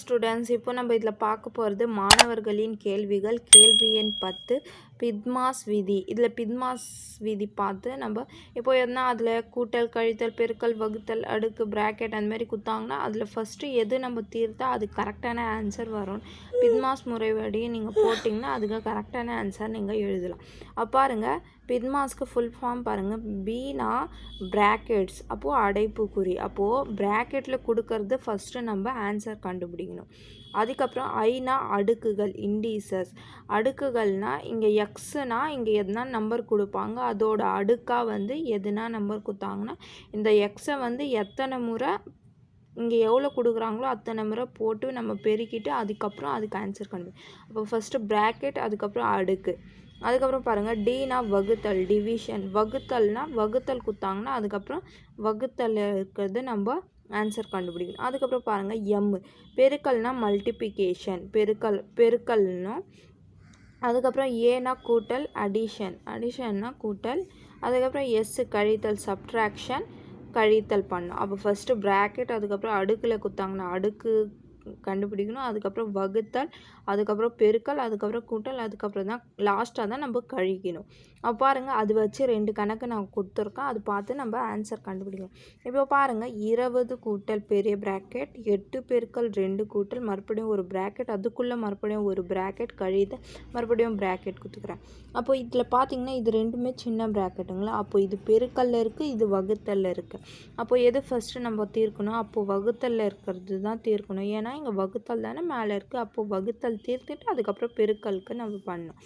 Students இப்போ நம்ம இதில் பார்க்க போகிறது மாணவர்களின் கேள்விகள் கேள்வி எண் பத்து. பித்மாஸ் விதி. இதில் பித்மாஸ் விதி பார்த்து நம்ம இப்போ எதுனா அதில் கூட்டல் கழித்தல் பெருக்கல் வகுத்தல் அடுக்கு பிராக்கெட் அந்த மாதிரி கொடுத்தாங்கன்னா அதில் ஃபஸ்ட்டு எது நம்ம தீர்த்தா அது கரெக்டான ஆன்சர் வரும். பித்மாஸ் முறைப்படி நீங்கள் போட்டிங்கன்னா அதுக்கு கரெக்டான ஆன்சர் நீங்கள் எழுதலாம். அப்போ பாருங்கள் பித்மாஸ்க்கு ஃபுல் ஃபார்ம் பாருங்கள் பீனா பிராக்கெட்ஸ் அப்போது அடைப்புக்குறி. அப்போது ப்ராக்கெட்டில் கொடுக்கறது ஃபஸ்ட்டு நம்ம ஆன்சர் கண்டுபிடிக்கணும். அதுக்கப்புறம் ஐனா அடுக்குகள் இண்டீசஸ் அடுக்குகள்னால் இங்கே எக் எக்ஸுனா இங்கே எதுனா நம்பர் கொடுப்பாங்க. அதோட அடுக்காக வந்து எதுனா நம்பர் கொடுத்தாங்கன்னா இந்த எக்ஸை வந்து எத்தனை முறை இங்கே எவ்வளோ கொடுக்குறாங்களோ அத்தனை முறை போட்டு நம்ம பெருக்கிட்டு அதுக்கப்புறம் அதுக்கு ஆன்சர் கண்டு அப்போ ஃபஸ்ட்டு ப்ராக்கெட் அதுக்கப்புறம் அடுக்கு. அதுக்கப்புறம் பாருங்கள் டீனா வகுத்தல் டிவிஷன் வகுத்தல்னால் வகுத்தல் கொடுத்தாங்கன்னா அதுக்கப்புறம் வகுத்தல் இருக்கிறது நம்ம ஆன்சர் கண்டுபிடிக்கணும். அதுக்கப்புறம் பாருங்கள் எம் பெருக்கல்னால் மல்டிப்ளிகேஷன் பெருக்கல் பெருக்கல்னும் அதுக்கப்புறம் ஏனா கூட்டல் அடிஷன் அடிஷன்னா கூட்டல். அதுக்கப்புறம் எஸ்ஸு கழித்தல் சப்ட்ராக்ஷன் கழித்தல் பண்ணும். அப்போ ஃபஸ்ட்டு ப்ராக்கெட் அதுக்கப்புறம் அடுக்கில் குத்தாங்கன்னா அடுக்கு கண்டுபிடிக்கணும். அதுக்கப்புறம் வகுத்தல் அதுக்கப்புறம் பெருக்கல் அதுக்கப்புறம் கூட்டல் அதுக்கப்புறம் தான் லாஸ்ட்டாக தான் நம்ம கழிக்கணும். பாருங்கள் அது வச்சு ரெண்டு கணக்கு நான் கொடுத்துருக்கேன். அது பார்த்து நம்ம ஆன்சர் கண்டுபிடிக்கணும் இப்போ பாருங்கள் இருபது கூட்டல் பெரிய ப்ராக்கெட் எட்டு பெருக்கல் ரெண்டு கூட்டல் மறுபடியும் ஒரு ப்ராக்கெட் அதுக்குள்ளே மறுபடியும் ஒரு ப்ராக்கெட் கழித மறுபடியும் ப்ராக்கெட் கொடுத்துக்கிறேன். அப்போ இதில் பார்த்தீங்கன்னா இது ரெண்டுமே சின்ன ப்ராக்கெட்டுங்களா அப்போ இது பெருக்கல்ல இருக்குது இது வகுத்தல்ல இருக்குது அப்போ எது ஃபஸ்ட்டு நம்ம தீர்க்கணும்? அப்போது வகுத்தல்ல இருக்கிறது தான் தீர்க்கணும். ஏன்னா இங்கே வகுத்தல் தானே மேலே இருக்குது அப்போது வகுத்தல் தீர்த்துட்டு அதுக்கப்புறம் பெருக்கலுக்கு நம்ம பண்ணணும்.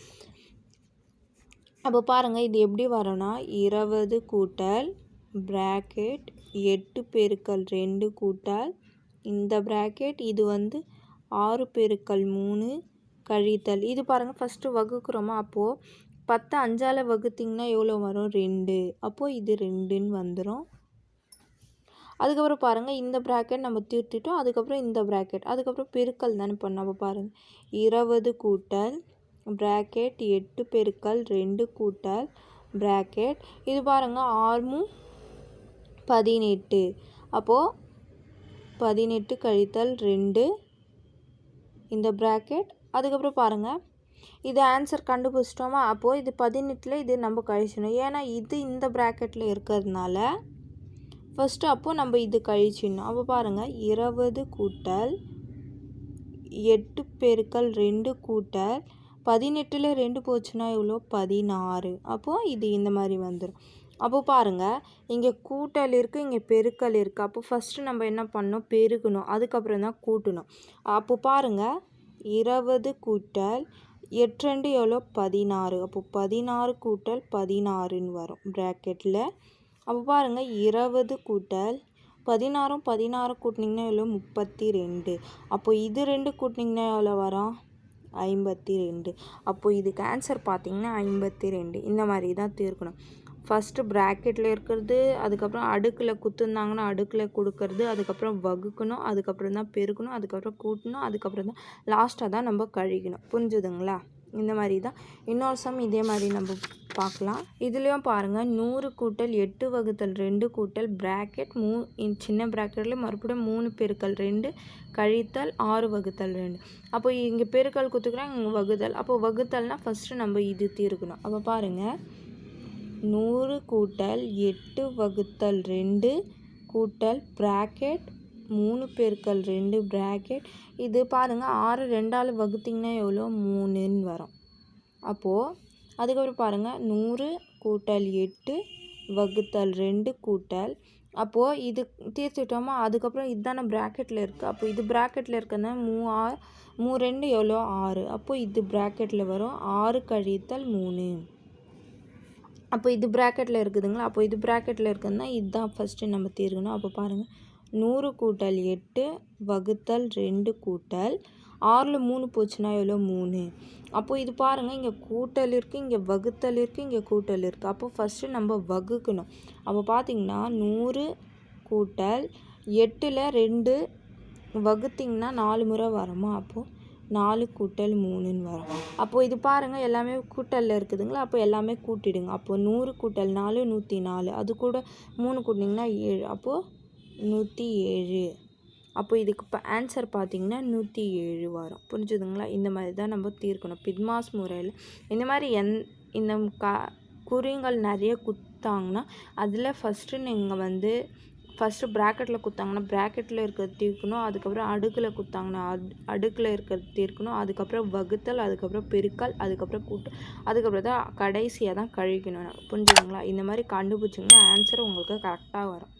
அப்போ பாருங்கள் இது எப்படி வரும்னா இருபது கூட்டல் ப்ராக்கெட் எட்டு பெருக்கல் ரெண்டு கூட்டல் இந்த ப்ராக்கெட் இது வந்து ஆறு பெருக்கல் மூணு கழித்தல். இது பாருங்கள் ஃபஸ்ட்டு வகுக்கிறோமா? அப்போது பத்து அஞ்சால் வகுத்திங்கன்னா எவ்வளோ வரும்? ரெண்டு. அப்போது இது ரெண்டுன்னு வந்துடும் அதுக்கப்புறம் பாருங்கள் இந்த ப்ராக்கெட் நம்ம தீர்த்திட்டோம் அதுக்கப்புறம் இந்த ப்ராக்கெட் அதுக்கப்புறம் பெருக்கல் தானே பண்ணோம். அப்போ பாருங்கள் இருபது கூட்டல் ப்ராக்கெட் எட்டு பெருக்கல் ரெண்டு கூட்டல் ப்ராக்கெட் இது பாருங்கள் ஆர்மும் பதினெட்டு. அப்போது பதினெட்டு கழித்தல் ரெண்டு இந்த ப்ராக்கெட் அதுக்கப்புறம் பாருங்கள் இது ஆன்சர் கண்டுபிடிச்சிட்டோமா? அப்போது இது பதினெட்டில் இது நம்ம கழிச்சிடணும். ஏன்னா இது இந்த ப்ராக்கெட்டில் இருக்கிறதுனால ஃபஸ்ட்டு அப்போது நம்ம இது கழிச்சிடணும். அப்போ பாருங்கள் இருபது கூட்டல் எட்டு பெருக்கல் ரெண்டு கூட்டல் பதினெட்டில் ரெண்டு போச்சுன்னா எவ்வளோ? பதினாறு. அப்போது இது இந்த மாதிரி வந்துடும் அப்போ பாருங்கள் இங்கே கூட்டல் இருக்குது இங்கே பெருக்கல் இருக்குது அப்போ ஃபஸ்ட்டு நம்ம என்ன பண்ணணும்? பெருக்கணும் அதுக்கப்புறம் தான் கூட்டணும். அப்போ பாருங்கள் இருபது கூட்டல் எட்டு ரெண்டு எவ்வளோ? பதினாறு. அப்போ பதினாறு கூட்டல் பதினாறுன்னு வரும் ப்ராக்கெட்டில் அப்போ பாருங்கள் இருபது கூட்டல் பதினாறும் பதினாறு கூட்டினிங்கன்னா எவ்வளோ? முப்பத்தி ரெண்டு. அப்போது இது ரெண்டு கூட்டினிங்கன்னா எவ்வளோ வரும்? ஐம்பத்தி ரெண்டு. அப்போது இதுக்கு ஆன்சர் பார்த்தீங்கன்னா ஐம்பத்தி ரெண்டு. இந்த மாதிரி தான் தீர்க்கணும். ஃபஸ்ட்டு ப்ராக்கெட்டில் இருக்கிறது அதுக்கப்புறம் அடுக்கில் குத்துருந்தாங்கன்னா அடுக்கில் கொடுக்கறது அதுக்கப்புறம் வகுக்கணும் அதுக்கப்புறம் தான் பெருக்கணும் அதுக்கப்புறம் கூட்டணும் அதுக்கப்புறம் தான் லாஸ்ட்டாக தான் நம்ம கழிக்கணும். புரிஞ்சுதுங்களா? இந்த மாதிரி தான். இன்னொரு சம் இதே மாதிரி நம்ம பார்க்கலாம். இதுலேயும் பாருங்கள் நூறு கூட்டல் எட்டு வகுத்தல் ரெண்டு கூட்டல் ப்ராக்கெட் மூ சின்ன ப்ராக்கெட்டில் மறுபடியும் மூணு பெருக்கல் ரெண்டு கழித்தல் ஆறு வகுத்தல் ரெண்டு. அப்போ இங்கே பெருக்கல் கொடுத்துக்கிறோம் இங்கே வகுத்தல். அப்போ வகுத்தல்னால் ஃபஸ்ட்டு நம்ம இது தீர்க்கணும். அப்போ பாருங்கள் நூறு கூட்டல் எட்டு வகுத்தல் ரெண்டு கூட்டல் ப்ராக்கெட் மூணு பெருக்கல் ரெண்டு ப்ராக்கெட் இது பாருங்கள் ஆறு ரெண்டால் வகுத்திங்கன்னா எவ்வளோ? மூணுன்னு வரும். அப்போது அதுக்கப்புறம் பாருங்கள் நூறு கூட்டல் எட்டு வகுத்தல் ரெண்டு கூட்டல். அப்போது இது தீர்த்துட்டோமா அதுக்கப்புறம் இதுதானே ப்ராக்கெட்டில் இருக்குது அப்போ இது ப்ராக்கெட்டில் இருக்கிறதுனா மூ ஆறு மூ ரெண்டு எவ்வளோ? ஆறு. அப்போது இது ப்ராக்கெட்டில் வரும். ஆறு கழித்தல் மூணு. அப்போ இது ப்ராக்கெட்டில் இருக்குதுங்களா? அப்போ இது ப்ராக்கெட்டில் இருக்குதுன்னா இதுதான் ஃபஸ்ட்டு நம்ம தீர்க்கணும். அப்போ பாருங்கள் நூறு கூட்டல் எட்டு வகுத்தல் ரெண்டு கூட்டல். ஆறில் மூணு போச்சுன்னா எவ்வளோ? மூணு. அப்போது இது பாருங்கள் இங்கே கூட்டல் இருக்குது இங்கே வகுத்தல் இருக்குது இங்கே கூட்டல் இருக்குது அப்போ ஃபஸ்ட்டு நம்ம வகுக்கணும். அப்போ பார்த்திங்கன்னா நூறு கூட்டல் எட்டில் ரெண்டு வகுத்திங்கன்னா நாலு முறை வருமா? அப்போது நாலு கூட்டல் மூணுன்னு வரும். அப்போது இது பாருங்கள் எல்லாமே கூட்டலில் இருக்குதுங்களா? அப்போ எல்லாமே கூட்டிடுங்க. அப்போது நூறு கூட்டல் நாலு நூற்றி நாலு. அது கூட மூணு கூட்டினிங்கன்னா ஏழு. அப்போது நூற்றி ஏழு. அப்போ இதுக்கு இப்போ ஆன்சர் பார்த்திங்கன்னா நூற்றி ஏழு வரும். புரிஞ்சுதுங்களா? இந்த மாதிரி தான் நம்ம தீர்க்கணும். பிட்மாஸ் முறையில் இந்த மாதிரி எந் இந்த கா குறிங்கள் நிறைய குத்தாங்கன்னா அதில் ஃபஸ்ட்டு நீங்கள் வந்து ஃபஸ்ட்டு ப்ராக்கெட்டில் குத்தாங்கன்னா ப்ராக்கெட்டில் இருக்கிறது தீர்க்கணும். அதுக்கப்புறம் அடுக்கில் குத்தாங்கன்னா அட் அடுக்கில் இருக்கிறது தீர்க்கணும். அதுக்கப்புறம் வகுத்தல் அதுக்கப்புறம் பெருக்கல் அதுக்கப்புறம் கூட்டு. அதுக்கப்புறம் தான் கடைசியாக தான் கழிக்கணும். புரிஞ்சுதுங்களா? இந்த மாதிரி கண்டுபிடிச்சிங்கன்னா ஆன்சர் உங்களுக்கு கரெக்டாக வரும்.